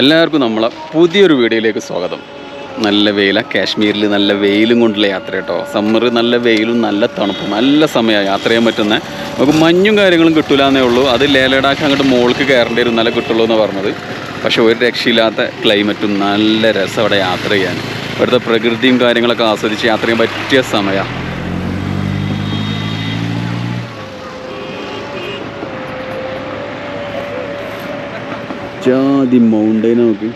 എല്ലാവർക്കും നമ്മളെ പുതിയൊരു വീഡിയോയിലേക്ക് സ്വാഗതം. നല്ല വെയില കാശ്മീരിൽ നല്ല വെയിലും കൊണ്ടുള്ള യാത്ര കേട്ടോ. സമ്മർ നല്ല വെയിലും നല്ല തണുപ്പും നല്ല സമയമാണ് യാത്ര ചെയ്യാൻ പറ്റുന്ന. നമുക്ക് മഞ്ഞും കാര്യങ്ങളും കിട്ടില്ല എന്നേ ഉള്ളൂ. അത് ലേലഡാക്ക് അങ്ങോട്ട് മുകൾക്ക് കയറേണ്ടി വരും നല്ല കിട്ടുള്ളൂ എന്ന് പറഞ്ഞത്. പക്ഷെ ഒരു രക്ഷയില്ലാത്ത ക്ലൈമറ്റും നല്ല രസം അവിടെ യാത്ര ചെയ്യാൻ. ഇവിടുത്തെ പ്രകൃതിയും കാര്യങ്ങളൊക്കെ ആസ്വദിച്ച് യാത്ര ചെയ്യാൻ പറ്റിയ സമയമാണ് ജാതി മൗണ്ടൈൻ നോക്ക്.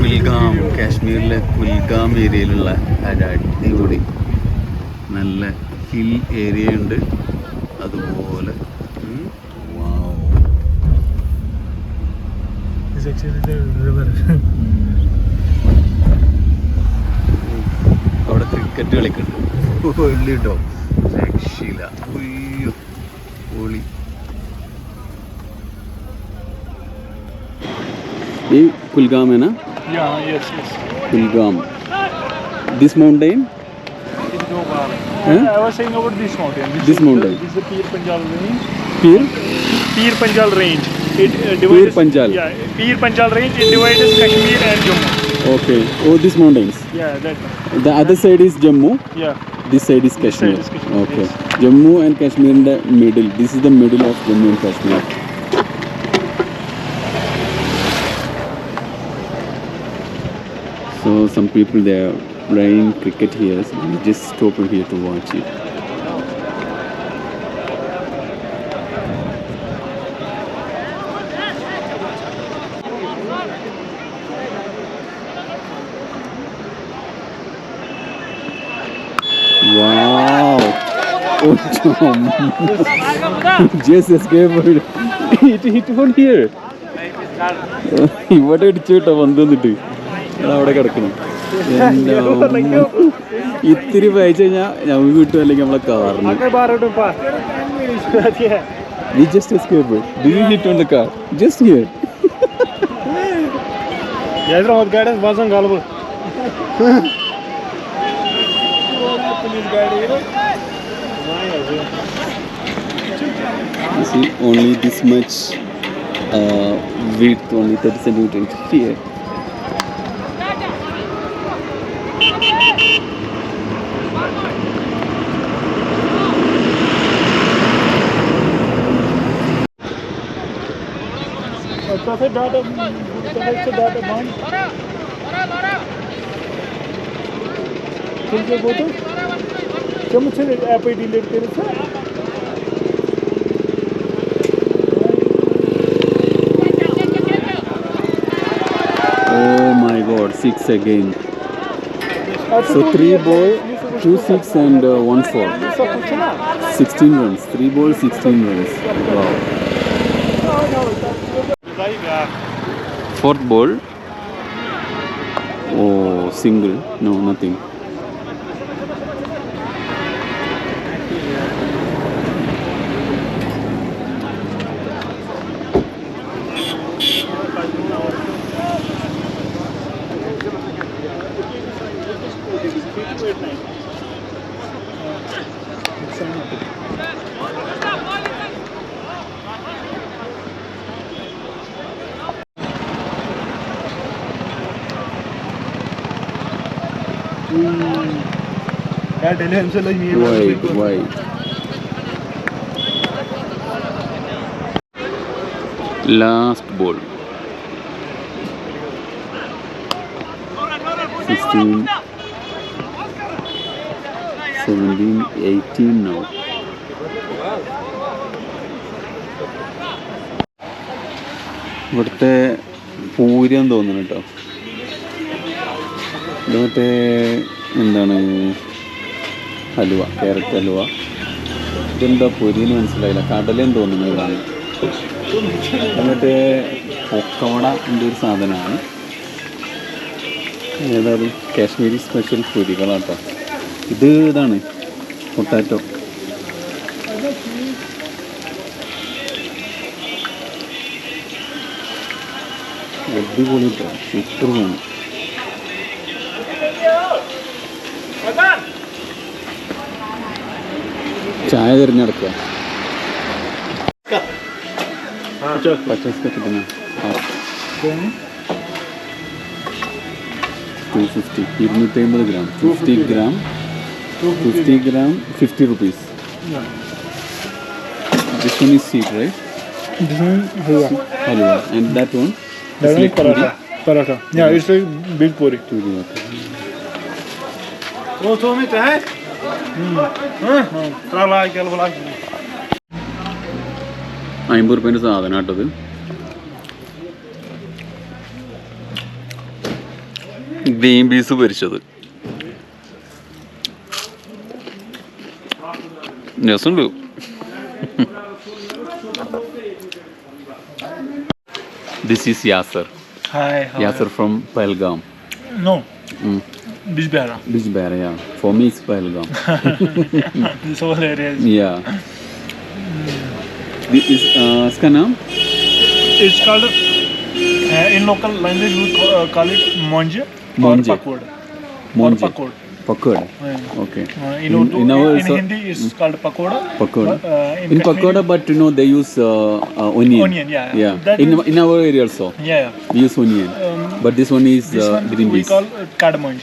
കുൽഗാം കാശ്മീരിലെ കുൽഗാം ഏരിയയിലുള്ള അടിപൊളി നല്ല ഹിൽ ഏരിയ ഉണ്ട്. അതുപോലെ ഉം, wow. It's actually the river. അവിടെ ക്രിക്കറ്റ് കളിക്കുന്നുണ്ട് വെള്ളി കേട്ടോ രക്ഷയില്ല അയ്യോ പൊളി ഈ കുൽഗാം है ना yeah, yes, yes. Kulgam this mountain In Dogar. Huh? I was saying about this mountain. This, This is mountain. The, this is the Pir Panjal range. Pir Pir Panjal range. It uh, divides. Pir Panjal. Yeah, Pir Panjal range. It divides Kashmir and Jammu. Okay. Oh, these mountains. Yeah, that. The other side is Jammu. Yeah. This side is Kashmir. side is Kashmir, okay. yes. Jammu and Kashmir in the middle. This is the middle of Jammu and Kashmir. So some people they are playing cricket here. So we just stop here to watch it. Wow! Oh, Tom. just escaped. it hit one here. ഇവിടെ ഇടിച്ചു കേട്ടോ പന്ത് വന്നിട്ട് അവിടെ കിടക്കണം. ഇത്തിരി വായിച്ചു കഴിഞ്ഞാൽ ഞങ്ങൾക്ക് കിട്ടും അല്ലെങ്കിൽ നമ്മളെ കാറിന് Agar baru depan. Yeah. We just escape do you hit on the car just here Ya, Rahmat guidance bazan galiba. You see, only this much uh, width, only 30 centimeters here. That's a data, that's a data bond. Can you go to? Delete kırırsa? Oh my god, six again. So three ball, two six and uh, one four. 16 runs. Three balls, 16 runs. Wow. Fourth ball. Oh, single. No, nothing. Ya Delhi hemşire iyi Wide, wide. Last ball. 16, 17, 18 now. ഇവിടുത്തെ പൂരം തോന്നുന്നു കേട്ടോ. ഇത് മറ്റേ എന്താണ്? Halwa carrot halwa. ഇതെന്താ പൊരിന്ന് മനസ്സിലായില്ല. കടലേന്ന് തോന്നുന്നു ഇതാണ്. എന്നിട്ട് പൊക്കവട എന്റെ ഒരു സാധനമാണ്. ഏതായാലും കാശ്മീരി സ്പെഷ്യൽ പൊരികളാട്ടോ. ഇത് ഇതാണ് പൊട്ടാറ്റോ. അടിപൊളി സൂപ്പർ ചായ തിരഞ്ഞെടുക്കുക. ടു ഫിഫ്റ്റി ഇരുന്നൂറ്റി അമ്പത് gram fifty gram 50 gram, 50 rupees. Yeah. This one is seed, right? This one halwa. Halwa. And that one? That one like paratha. Paratha. Yeah, it's like big puri. Puri, okay. Oh, Tommy, the heck? അമ്പത് റുപ്യന്റെ സാധനം കേട്ടത് green peas പൊരിച്ചത് Ja, सुन लो this is Yasir Hi, how are Yasser from Pelgam. you? No, Mm. Bisbera. Bisbera, yeah. For me, it's Pelgam. this whole area is. yeah. This is uh, इसका नाम It's called, uh, in local language, we ca- uh, call it monje or Monje. pakod. Or Monje. pakod. पकड़ Yeah. okay Uh, in, In- Urdu, in in, our in so- Hindi, it's called pakoda. pakoda But, uh, in Kashmiri- pakoda but you know they use uh, uh, onion Onion, yeah. yeah That in, is- in our area also Yeah, yeah. we use onion Um, but this one is This uh, one green we peas call it cardamom.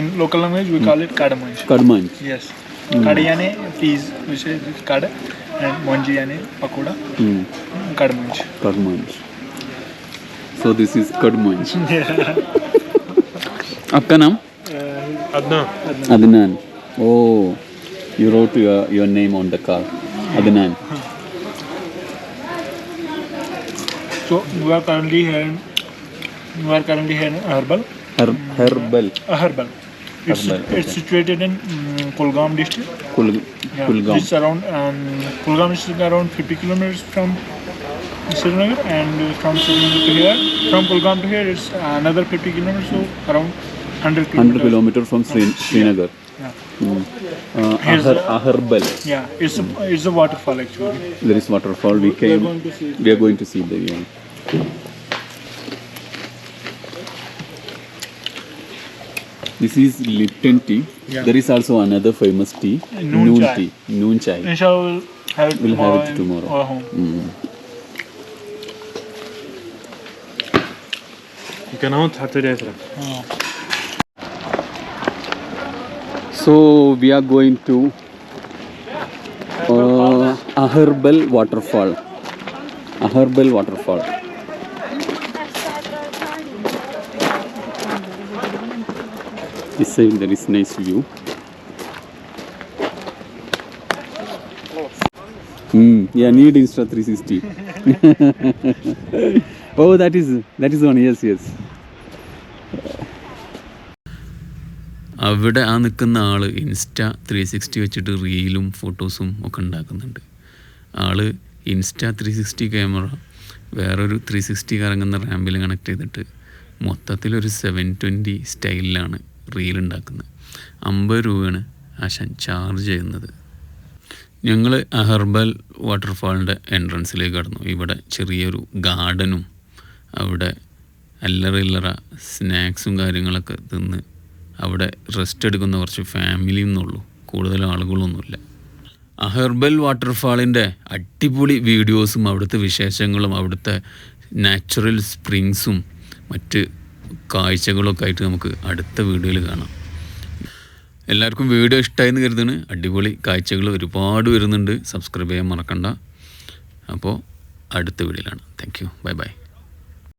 In local language, we call it cardamom. kadman Yes. Kada yani peas, which is kada, and monji yani pakoda, hmm. cardamom. kadman so this is kadman आपका नाम Adnan. Adnan. Oh, you wrote your, your name on the car. Adnan. So you are currently here. You are currently here in Herbal. Her, herbal. Uh, herbal. It's, herbal, okay. situated in um, Kulgam district. Kul, yeah, Kulgam. It's around um, Kulgam is around 50 kilometers from Srinagar, and from Srinagar to here, from Kulgam to here, it's another 50 kilometers, so around 100 kilometers. 100 kilometer from Sri, Srinagar Yeah. Hmm. Uh, Ahar, the- Aharbal. Yeah, it's a, it's a waterfall actually. There is waterfall. We We are came. going to see. We are going to see the yeah. This is Lipton tea. Yeah. There is also another famous tea. Noon chai. tea. Noon chai. Inshallah, we'll have it We'll tomorrow. have it tomorrow. our home. Mm. genau hatte der dran Oh. So we are going to uh, waterfall. Aharbal waterfall. This side there is nice view. Hmm. Yeah, need Insta 360. oh, that is that is one. Yes, yes. അവിടെ ആ നിൽക്കുന്ന ആൾ insta three sixty വെച്ചിട്ട് റീലും ഫോട്ടോസും ഒക്കെ ഉണ്ടാക്കുന്നുണ്ട്. ആൾ insta three sixty camera വേറൊരു three sixty കറങ്ങുന്ന റാമ്പിൽ കണക്ട് ചെയ്തിട്ട് മൊത്തത്തിലൊരു സെവൻ ട്വന്റി സ്റ്റൈലിലാണ് റീൽ ഉണ്ടാക്കുന്നത്. അമ്പത് രൂപയാണ് ആശാൻ ചാർജ് ചെയ്യുന്നത്. ഞങ്ങൾ അഹർബൽ വാട്ടർഫാളിന്റെ എൻട്രൻസിലേക്ക് കടന്നു. ഇവിടെ ചെറിയൊരു ഗാർഡനും അവിടെ അല്ലറ ഇല്ലറ സ്നാക്സും കാര്യങ്ങളൊക്കെ തിന്ന് അവിടെ റെസ്റ്റ് എടുക്കുന്ന കുറച്ച് ഫാമിലി എന്നുള്ളൂ കൂടുതൽ ആളുകളൊന്നുമില്ല. അഹർബൽ വാട്ടർഫാളിന്റെ അടിപൊളി വീഡിയോസും അവിടുത്തെ വിശേഷങ്ങളും അവിടുത്തെ നാച്ചുറൽ സ്പ്രിങ്സും മറ്റ് കാഴ്ചകളൊക്കെ ആയിട്ട് നമുക്ക് അടുത്ത വീഡിയോയിൽ കാണാം. എല്ലാവർക്കും വീഡിയോ ഇഷ്ടമായെന്ന് കരുതുന്നു. അടിപൊളി കാഴ്ചകൾ ഒരുപാട് വരുന്നുണ്ട്. സബ്സ്ക്രൈബ് ചെയ്യാൻ മറക്കണ്ട. അപ്പോൾ അടുത്ത വീഡിയോയിലാണ് താങ്ക് യു ബൈ ബൈ